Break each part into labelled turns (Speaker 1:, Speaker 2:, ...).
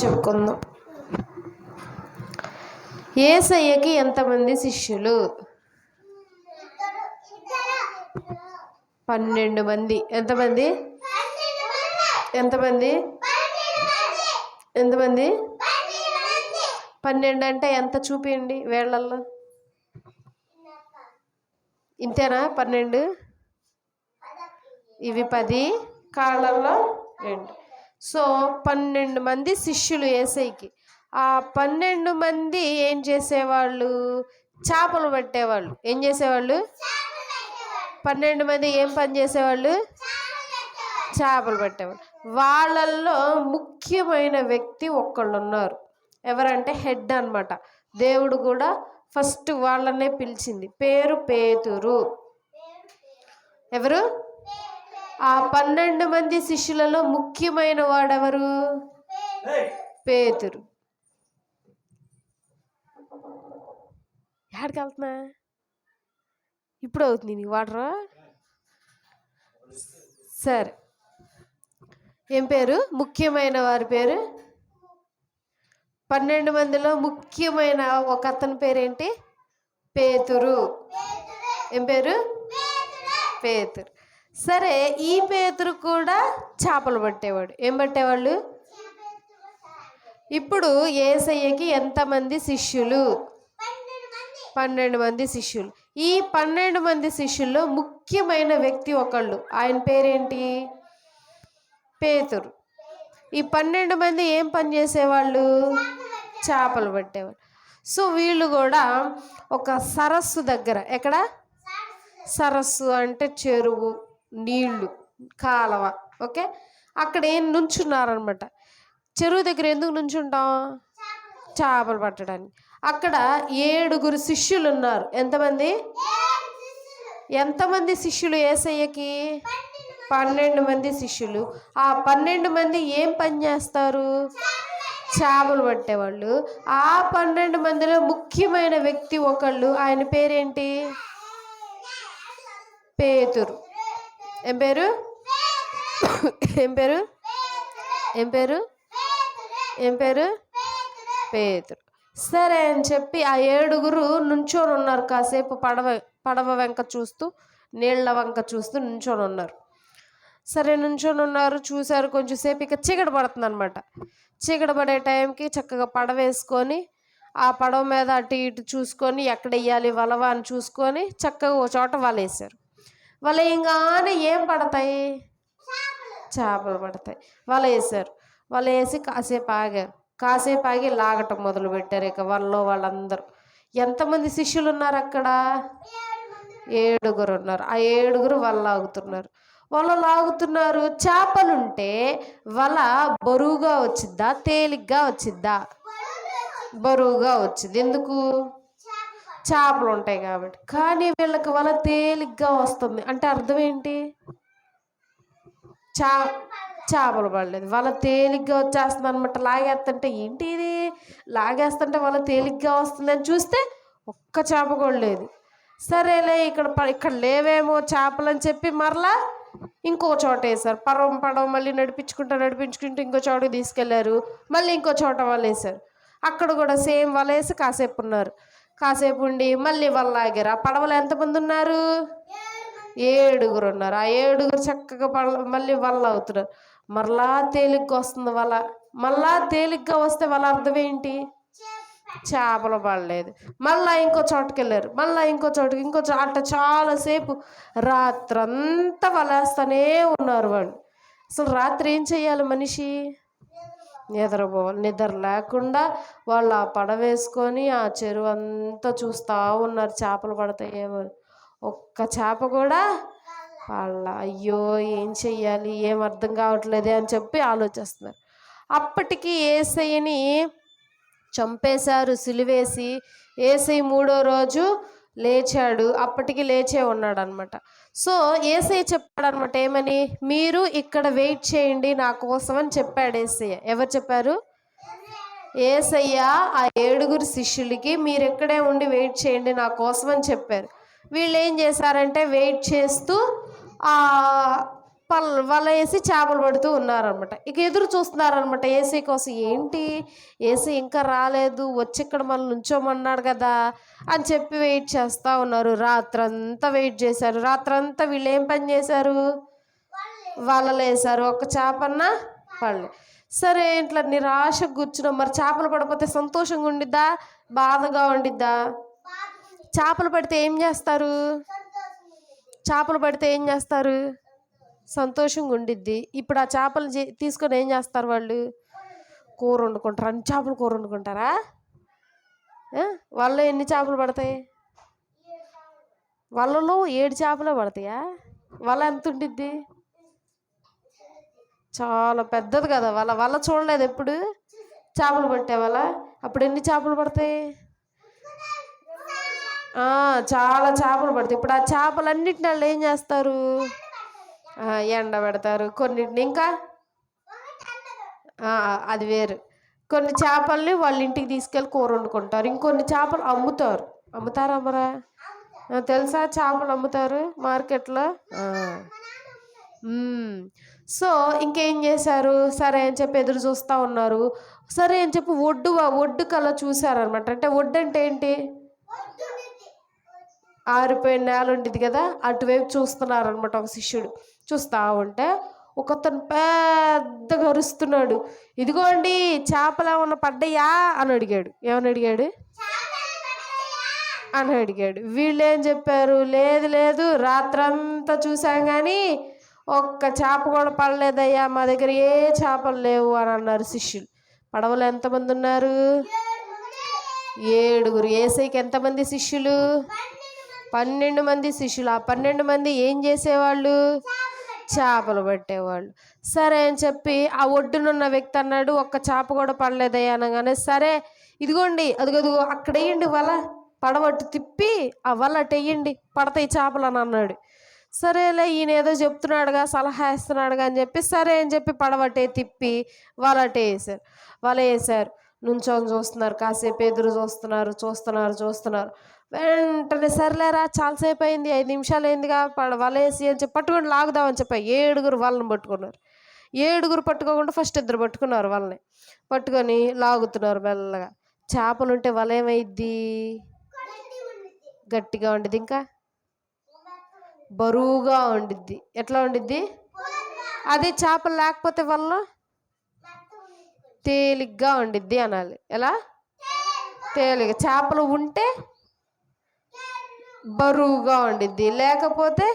Speaker 1: చెప్పుకుందాం. ఏసయ్యకి ఎంతమంది శిష్యులు? పన్నెండు మంది. ఎంతమంది? ఎంతమంది? ఎంతమంది? పన్నెండు అంటే ఎంత చూపియండి వేళ్ళల్లో? ఇంతేనా? పన్నెండు? ఇవి పది. కాళ్ళల్లో రెండు. సో పన్నెండు మంది శిష్యులు ఏసైకి. ఆ పన్నెండు మంది ఏం చేసేవాళ్ళు? చేపలు పట్టేవాళ్ళు. ఏం చేసేవాళ్ళు? పన్నెండు మంది ఏం పని చేసేవాళ్ళు? చేపలు పట్టేవాళ్ళు. వాళ్ళల్లో ముఖ్యమైన వ్యక్తి ఒక్కళ్ళు ఉన్నారు ఎవరంటే హెడ్ అనమాట దేవుడు కూడా ఫస్ట్ వాళ్ళనే పిలిచింది. పేరు పేతురు. ఎవరు? ఆ పన్నెండు మంది శిష్యులలో ముఖ్యమైన వాడెవరు? పేతురు. ఎక్కడికి వెళ్తున్నా? ఇప్పుడు అవుతుంది నీకు వాటరు? సరే. ఏం పేరు? ముఖ్యమైన వారి పేరు? పన్నెండు మందిలో ముఖ్యమైన ఒక అతని పేరేంటి? పేతురు. ఏం పేరు? పేతురు. సరే ఈ పేతురు కూడా చేపలు పట్టేవాడు. ఏం పట్టేవాళ్ళు? ఇప్పుడు ఏసయ్యకి ఎంతమంది శిష్యులు? పన్నెండు మంది శిష్యులు. ఈ పన్నెండు మంది శిష్యుల్లో ముఖ్యమైన వ్యక్తి ఒకళ్ళు. ఆయన పేరేంటి? పేతురు. ఈ పన్నెండు మంది ఏం పని చేసేవాళ్ళు? చేపలు పట్టేవాళ్ళు సో వీళ్ళు కూడా ఒక సరస్సు దగ్గర. ఎక్కడ? సరస్సు అంటే చెరువు. నీళ్ళు కాలవ ఓకే? అక్కడ ఏం నుంచున్నారనమాట చెరువు దగ్గర ఎందుకు నుంచుంటాం? చేపలు పట్టడానికి. అక్కడ ఏడుగురు శిష్యులు ఉన్నారు ఎంతమంది? ఎంతమంది శిష్యులు ఏసయ్యకి? పన్నెండు మంది శిష్యులు. ఆ పన్నెండు మంది ఏం పని చేస్తారు? చేపలు పట్టేవాళ్ళు. ఆ పన్నెండు మందిలో ముఖ్యమైన వ్యక్తి ఒకళ్ళు. ఆయన పేరేంటి? పేతురు. ఏం పేరు? ఏం పేరు? ఏం పేరు? ఏం పేరు? పేతురు. సరే అని చెప్పి ఆ ఏడుగురు నుంచొని ఉన్నారు కాసేపు పడవ పడవ వెంక చూస్తూ నీళ్ళ వంక చూస్తూ నుంచొని ఉన్నారు. సరే నుంచొని ఉన్నారు చూశారు కొంచెంసేపు ఇక చీకట పడుతుంది అనమాట చీకట పడే టైంకి చక్కగా పడవ వేసుకొని ఆ పడవ మీద అటు ఇటు చూసుకొని ఎక్కడ వేయాలి వలవ అని చూసుకొని చక్కగా ఒక చోట వలేసారు వలయంగానే ఏం పడతాయి? చేపలు పడతాయి. వల వేసారు వల వేసి కాసేపు ఆగారు. కాసేపు ఆగి లాగటం మొదలు పెట్టారు ఇక వాళ్ళలో వాళ్ళందరూ. ఎంతమంది శిష్యులు ఉన్నారు అక్కడ? ఏడుగురు ఉన్నారు. ఆ ఏడుగురు వల లాగుతున్నారు. వల లాగుతున్నారు. చేపలుంటే వల బరువుగా వచ్చిద్దా? తేలిగ్గా వచ్చిద్దా? బరువుగా వచ్చింది. ఎందుకు? చేపలు ఉంటాయి కాబట్టి. కానీ వీళ్ళకి వల తేలిగ్గా వస్తుంది. అంటే అర్థం ఏంటి? చా చేపలు పడలేదు. వాళ్ళ తేలిగ్గా వచ్చేస్తుంది అనమాట లాగేస్తుంటే ఏంటి ఇది? లాగేస్తుంటే వాళ్ళ తేలిగ్గా వస్తుంది అని చూస్తే ఒక్క చేప కూడా లేదు. సరేలే ఇక్కడ ఇక్కడ లేవేమో చేపలు అని చెప్పి మరలా ఇంకో చోట వేసారు పడవ పడవ మళ్ళీ నడిపించుకుంటూ నడిపించుకుంటూ ఇంకో చోటకి తీసుకెళ్ళారు. మళ్ళీ ఇంకో చోట వాళ్ళు వేసారు అక్కడ కూడా సేమ్ వలేసి వేసి కాసేపు ఉన్నారు. కాసేపు ఉండి మళ్ళీ వాళ్ళు ఆగారు ఆ పడవలో ఎంతమంది ఉన్నారు? ఏడుగురు ఉన్నారు. ఆ ఏడుగురు చక్కగా పడ మళ్ళీ వల్ల అవుతున్నారు. మరలా తేలిగ్గా వస్తుంది వల మళ్ళా తేలిగ్గా వస్తే వాళ్ళ అర్థం ఏంటి? చేపలు పడలేదు. మళ్ళా ఇంకో చోటుకి వెళ్ళారు. మళ్ళా ఇంకో చోటుకి ఇంకో చోట అట్ట చాలాసేపు రాత్రంతా వలేస్తూనే ఉన్నారు వాళ్ళు. అసలు రాత్రి ఏం చేయాలి మనిషి? నిద్రపో నిద్ర లేకుండా వాళ్ళు ఆ పడవేసుకొని ఆ చెరువు అంతా చూస్తూ ఉన్నారు. చేపలు పడతాయేమో ఒక్క చేప కూడా వాళ్ళ అయ్యో ఏం చెయ్యాలి? ఏం అర్థం కావట్లేదే అని చెప్పి ఆలోచిస్తున్నారు. అప్పటికి ఏసయ్యని చంపేశారు సిలివేసి. ఏసై మూడో రోజు లేచాడు. అప్పటికి లేచే ఉన్నాడు అనమాట సో ఏసై చెప్పాడనమాట ఏమని? మీరు ఇక్కడ వెయిట్ చేయండి నా కోసం అని చెప్పాడు ఏసయ్య. ఎవరు చెప్పారు? ఏసయ్య ఆ ఏడుగురు శిష్యులకి మీరు ఎక్కడే ఉండి వెయిట్ చేయండి నా కోసం అని చెప్పారు. వీళ్ళు ఏం చేశారంటే వెయిట్ చేస్తూ పల్ వల వేసి చేపలు పడుతూ ఉన్నారనమాట ఇక ఎదురు చూస్తున్నారనమాట ఏసీ కోసం ఏంటి? ఏసీ ఇంకా రాలేదు వచ్చి ఇక్కడ మనం నుంచోమన్నాడు కదా అని చెప్పి వెయిట్ చేస్తూ ఉన్నారు. రాత్రంతా వెయిట్ చేశారు. రాత్రంతా వీళ్ళు ఏం పని చేశారు? వలలు వేశారు. ఒక చేపన్నా పళ్ళు సరే ఇట్లా నిరాశ కూర్చున్నాం. మరి చేపలు పడిపోతే సంతోషంగా ఉండిద్దా? బాధగా ఉండిద్దా? చేపలు పడితే ఏం చేస్తారు? చేపలు పడితే ఏం చేస్తారు? సంతోషంగా ఉండిద్ది. ఇప్పుడు ఆ చేపలు చే- తీసుకొని ఏం చేస్తారు వాళ్ళు? కూర వండుకుంటారు? అన్ని చేపలు కూర వండుకుంటారా? వాళ్ళు ఎన్ని చేపలు పడతాయి? వాళ్ళలో ఏడు చేపలే పడతాయా? వల ఎంత ఉండిద్ది? చాలా పెద్దది కదా. వాళ్ళ వల చూడలేదు ఎప్పుడు? చేపలు పట్టే వల అప్పుడు ఎన్ని చేపలు పడతాయి? చాలా చేపలు పడతాయి. ఇప్పుడు ఆ చేపలన్నిటిని వాళ్ళు ఏం చేస్తారు? ఎండబెడతారు ఎండ పెడతారు. కొన్నిటిని ఇంకా అది వేరు. కొన్ని చేపల్ని వాళ్ళ ఇంటికి తీసుకెళ్ళి కూర వండుకుంటారు. ఇంకొన్ని చేపలు అమ్ముతారు. అమ్ముతారా అమ్మరా తెలుసా చేపలు అమ్ముతారు మార్కెట్లో? సో ఇంకేం చేశారు? సరే అని చెప్పి ఎదురు చూస్తూ ఉన్నారు. సరే అని చెప్పి ఒడ్డు ఒడ్డు కల్లా చూసారనమాట అంటే ఒడ్డు అంటే ఏంటి? ఆరిపోయిన నేల ఉండేది కదా అటువైపు చూస్తున్నారనమాట ఒక శిష్యుడు. చూస్తూ ఉంటే ఒకతను పెద్దగా అరుస్తున్నాడు. ఇదిగోండి చేపలు ఏమన్నా పడ్డాయా అని అడిగాడు. ఏమని అడిగాడు? అని అడిగాడు. వీళ్ళు ఏం చెప్పారు? లేదు లేదు రాత్రంతా చూసాం కానీ ఒక్క చేప కూడా పడలేదయ్యా మా దగ్గర ఏ చేపలు లేవు అని అన్నారు శిష్యులు. పడవలు ఎంతమంది ఉన్నారు? ఏడుగురు. ఏసైకి ఎంతమంది శిష్యులు? పన్నెండు మంది శిష్యులు. ఆ పన్నెండు మంది ఏం చేసేవాళ్ళు? చేపలు పట్టేవాళ్ళు. సరే అని చెప్పి ఆ ఒడ్డునున్న వ్యక్తి అన్నాడు ఒక్క చేప కూడా పడలేదయ్యా అనగానే సరే ఇదిగోండి అదిగదిగో అక్కడ వేయండి వల పడవట్టు తిప్పి ఆ వల అటేయండి పడతాయి చేపలు అని అన్నాడు. సరేలే ఈయన ఏదో చెప్తున్నాడుగా సలహా ఇస్తున్నాడుగా అని చెప్పి సరే అని చెప్పి పడవటే తిప్పి వలటే వేసారు వల వేసారు నుంచొని చూస్తున్నారు కాసేపు ఎదురు చూస్తున్నారు చూస్తున్నారు చూస్తున్నారు. వెంటనే సర్లేరా చాలాసేపు అయింది ఐదు నిమిషాలు అయిందిగా పడ వలేసి అని చెప్పి పట్టుకొని లాగుదామని చెప్పి ఏడుగురు వాళ్ళని పట్టుకున్నారు. ఏడుగురు పట్టుకోకుండా ఫస్ట్ ఇద్దరు పట్టుకున్నారు వాళ్ళని. పట్టుకొని లాగుతున్నారు మెల్లగా. చేపలు ఉంటే వల ఏమైద్ది గట్టిగా ఉండిద్ది ఇంకా? బరువుగా ఉండిద్ది ఎట్లా ఉండిద్ది అదే చేపలు లేకపోతే వల్ల తేలిగ్గా ఉండిద్ది అనాలి. ఎలా? తేలిక చేపలు ఉంటే బరువుగా ఉండిద్ది. లేకపోతే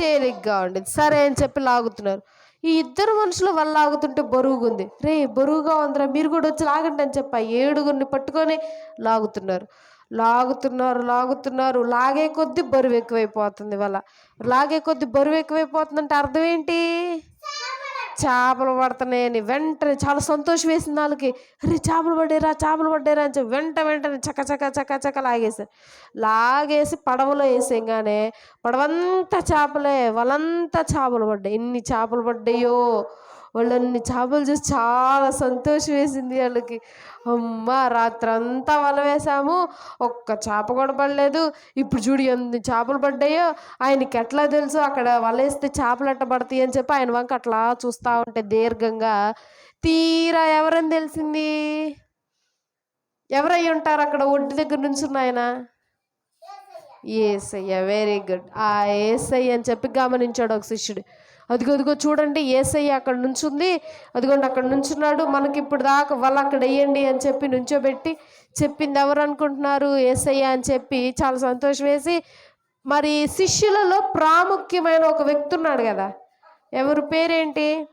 Speaker 1: తేలిగ్గా ఉండిద్ది. సరే అని చెప్పి లాగుతున్నారు. ఈ ఇద్దరు మనుషులు వల్ల లాగుతుంటే బరువుగా ఉంది రే బరువుగా ఉందిరా మీరు కూడా వచ్చి లాగండి అని చెప్పి ఏడుగురిని పట్టుకొని లాగుతున్నారు. లాగుతున్నారు లాగుతున్నారు. లాగే కొద్ది బరువు ఎక్కువైపోతుంది వాళ్ళ లాగే కొద్ది బరువు ఎక్కువైపోతుందంటే అర్థం ఏంటి? చేపలు పడుతున్నాయని వెంటనే చాలా సంతోషం వేసింది వాళ్ళకి అరే చేపలు పడ్డారా చేపలు పడ్డారా అని చెప్పి వెంట వెంటనే చక్క చక్క చక్క చక్క లాగేసారు లాగేసి పడవలో వేసేయగానే పడవంతా చేపలే వాళ్ళంతా చేపలు పడ్డాయి. ఎన్ని చేపలు పడ్డాయో వాళ్ళన్ని చేపలు చూసి చాలా సంతోషం వేసింది వాళ్ళకి. అమ్మ రాత్రంతా వల వేసాము. ఒక్క చేప కూడా పడలేదు. ఇప్పుడు చూడు ఎన్ని చేపలు పడ్డాయో. ఆయనకి ఎట్లా తెలుసు? అక్కడ వలేస్తే చేపలు ఎట్ట పడతాయి అని చెప్పి ఆయన వంక అట్లా చూస్తూ ఉంటే దీర్ఘంగా తీరా ఎవరని తెలిసింది? ఎవరై ఉంటారు అక్కడ? ఒడ్డు దగ్గర నుంచి ఆయన? ఏసయ్య వెరీ గుడ్ ఆ ఏసయ్య అని చెప్పి గమనించాడు ఒక శిష్యుడు. అదిగో అదిగో చూడండి ఏసయ్య అక్కడ నుంచుంది. అదిగోండి అక్కడ నుంచున్నాడు. మనకి ఇప్పుడు దాకా వాళ్ళు అక్కడ వేయండి అని చెప్పి నుంచోబెట్టి చెప్పింది ఎవరు అనుకుంటున్నారు? ఏసయ్య అని చెప్పి చాలా సంతోషం వేసి మరి శిష్యులలో ప్రాముఖ్యమైన ఒక వ్యక్తి ఉన్నాడు కదా. ఎవరు పేరేంటి?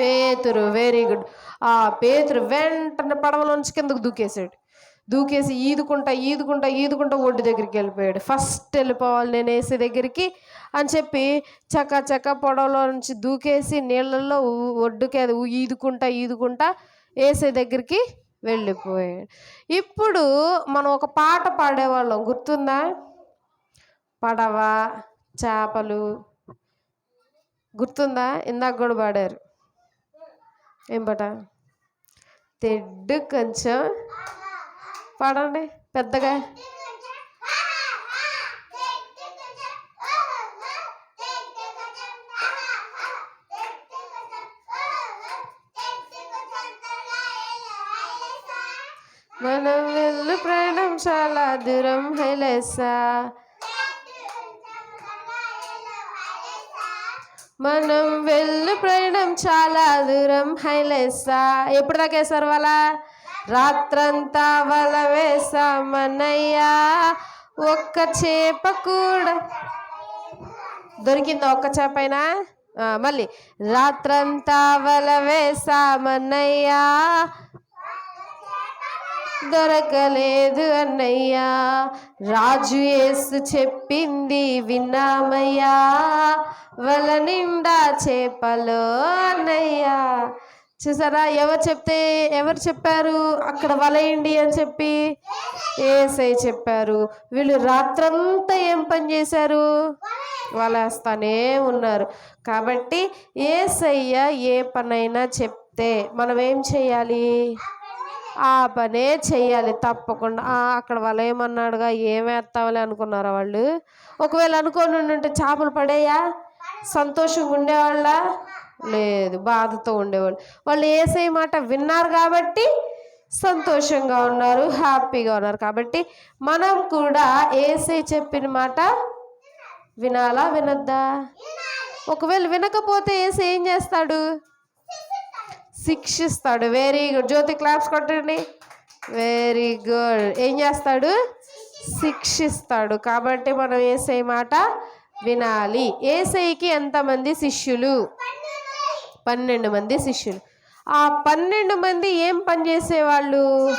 Speaker 1: పేతురు. వెరీ గుడ్ ఆ పేతురు వెంటనే పడవలోంచి కిందకు దూకేశాడు. దూకేసి ఈదుకుంటా ఈదుకుంటా ఈదుకుంటా ఒడ్డు దగ్గరికి వెళ్ళిపోయాడు. ఫస్ట్ వెళ్ళిపోవాలి నేను వేసే దగ్గరికి అని చెప్పి చక్క చక్క పొడవలో నుంచి దూకేసి నీళ్ళల్లో ఒడ్డుకి అది ఈదుకుంటా ఈదుకుంటా వేసే దగ్గరికి వెళ్ళిపోయాడు. ఇప్పుడు మనం ఒక పాట పాడేవాళ్ళం. గుర్తుందా? పడవ చేపలు. గుర్తుందా? ఇందాక కూడా పాడారు. ఏం పాట? తెడ్డు కొంచెం పాడండి పెద్దగా. మనం వెళ్ళు ప్రయాణం చాలా దూరం హైలేసా. మనం వెళ్ళు ప్రయాణం చాలా దూరం హైలేసా. ఎప్పుడు దాకా వాళ్ళ రాత్రంతా వల వేసామన్నయ్యా ఒక్క చేప కూడా దొరికిందా ఒక్క చేపైనా? మళ్ళీ. రాత్రంతా వల వేసామన్నయ్యా దొరకలేదు అన్నయ్యా. రాజు ఏసు చెప్పింది విన్నామయ్యా. వల నిండా చేపలో అన్నయ్యా. చూసారా? ఎవరు చెప్తే ఎవరు చెప్పారు? అక్కడ వలయండి అని చెప్పి ఏసై చెప్పారు. వీళ్ళు రాత్రంతా ఏం పని చేశారు? వలేస్తానే ఉన్నారు. కాబట్టి ఏసయ్య ఏ పనైనా చెప్తే మనం ఏం చేయాలి? ఆ పనే చెయ్యాలి తప్పకుండా. అక్కడ వాళ్ళు ఏమన్నాడుగా ఏమేస్తామని అనుకున్నారా వాళ్ళు? ఒకవేళ అనుకోని ఉంటే చేపలు పడేయా? సంతోషంగా ఉండేవాళ్ళ? లేదు బాధతో ఉండేవాళ్ళు. వాళ్ళు ఏసై మాట విన్నారు కాబట్టి సంతోషంగా ఉన్నారు హ్యాపీగా ఉన్నారు. కాబట్టి మనం కూడా ఏసై చెప్పిన మాట వినాలా వినొద్దా? ఒకవేళ వినకపోతే ఏసై ఏం చేస్తాడు? శిక్షిస్తాడు. వెరీ గుడ్ జ్యోతి క్లాప్స్ కొట్టండి. వెరీ గుడ్ ఏం చేస్తాడు? శిక్షిస్తాడు. కాబట్టి మనం ఏసై మాట వినాలి. ఏసైకి ఎంతమంది శిష్యులు? పన్నెండు మంది శిష్యులు. ఆ పన్నెండు మంది ఏం పని చేసేవాళ్ళు?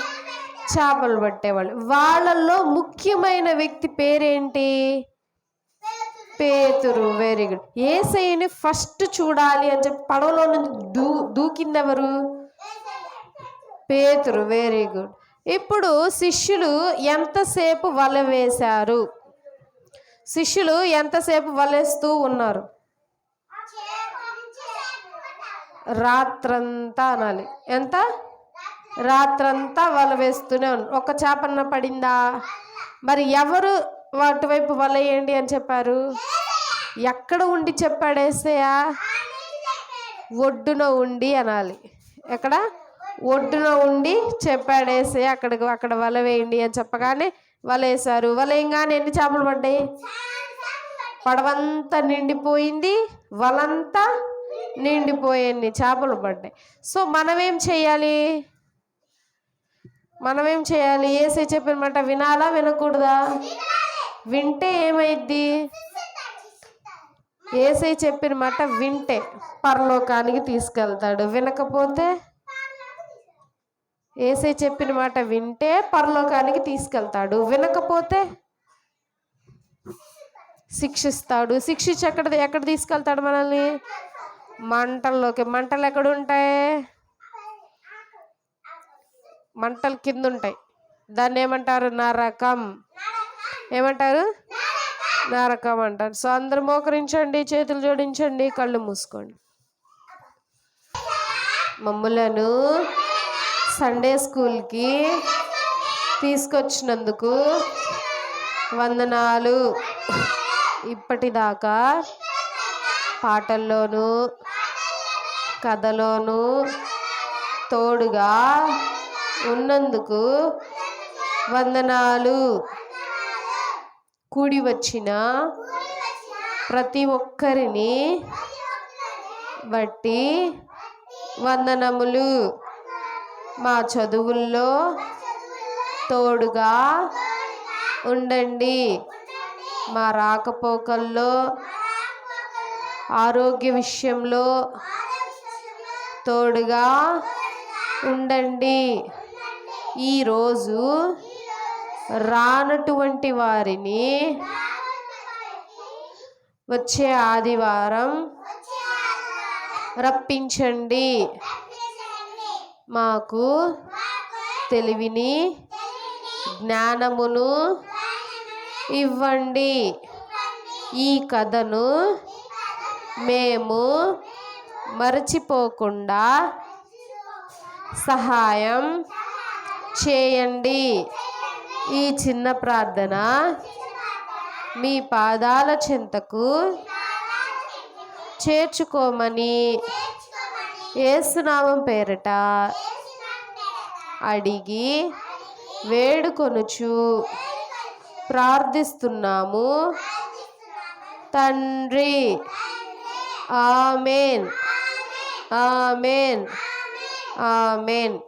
Speaker 1: చేపలు పట్టేవాళ్ళు. వాళ్ళల్లో ముఖ్యమైన వ్యక్తి పేరేంటి? పేతురు. వెరీ గుడ్ ఏసైని ఫస్ట్ చూడాలి అని చెప్పి పడవలో నుంచి దూ దూకిందెవరు? పేతురు. వెరీ గుడ్ ఇప్పుడు శిష్యులు ఎంతసేపు వల వేశారు? శిష్యులు ఎంతసేపు వలేస్తూ ఉన్నారు? రాత్రంతా అనాలి. ఎంత? రాత్రంతా వల వేస్తూనే ఉన్నారు ఒక చేపన్న పడిందా? మరి ఎవరు వాటి వైపు వలయండి అని చెప్పారు? ఎక్కడ ఉండి చెప్పాడేసయా ఒడ్డున ఉండి అనాలి. ఎక్కడ? ఒడ్డున ఉండి చెప్పాడేసే అక్కడికి అక్కడ వల వేయండి అని చెప్పగానే వల వేశారు. వల వేయంగానే ఎన్ని చేపలు పడ్డాయి? పడవంతా నిండిపోయింది. వలంతా నిండిపోయేన్ని చేపలు పడ్డాయి. సో మనమేం చేయాలి? మనమేం చేయాలి? ఏసై చెప్పిన మాట వినాలా వినకూడదా? వింటే ఏమైద్ది? ఏసై చెప్పిన మాట వింటే పరలోకానికి తీసుకెళ్తాడు. వినకపోతే? ఏసై చెప్పిన మాట వింటే పరలోకానికి తీసుకెళ్తాడు. వినకపోతే? శిక్షిస్తాడు. శిక్షించి ఎక్కడ ఎక్కడ తీసుకెళ్తాడు మనల్ని? మంటల్లోకి మంటలు ఎక్కడ ఉంటాయి మంటలు కింద ఉంటాయి దాన్ని ఏమంటారు? నరకం. ఏమంటారు? నరకం అంటారు. సో అందరు మోకరించండి చేతులు జోడించండి కళ్ళు మూసుకోండి. మమ్ములను సండే స్కూల్కి తీసుకొచ్చినందుకు వందనాలు. ఇప్పటిదాకా పాటల్లోనూ కథలోనూ తోడుగా ఉన్నందుకు వందనాలు. కూడి వచ్చిన ప్రతి ఒక్కరిని బట్టి వందనములు. మా చదువుల్లో తోడుగా ఉండండి. మా రాకపోకల్లో ఆరోగ్య విషయంలో తోడుగా ఉండండి. ఈరోజు రానటువంటి వారిని వచ్చే ఆదివారం రప్పించండి. మాకు తెలివిని జ్ఞానమును ఇవ్వండి. ఈ కథను మేము మరచిపోకుండా సహాయం చేయండి. ఈ చిన్న ప్రార్థన మీ పాదాల చెంతకు చేర్చుకోమని ఏసునామం పేరట అడిగి వేడుకొనుచు ప్రార్థిస్తున్నాము. తండ్రి ఆమెన్. ఆమెన్. ఆమెన్.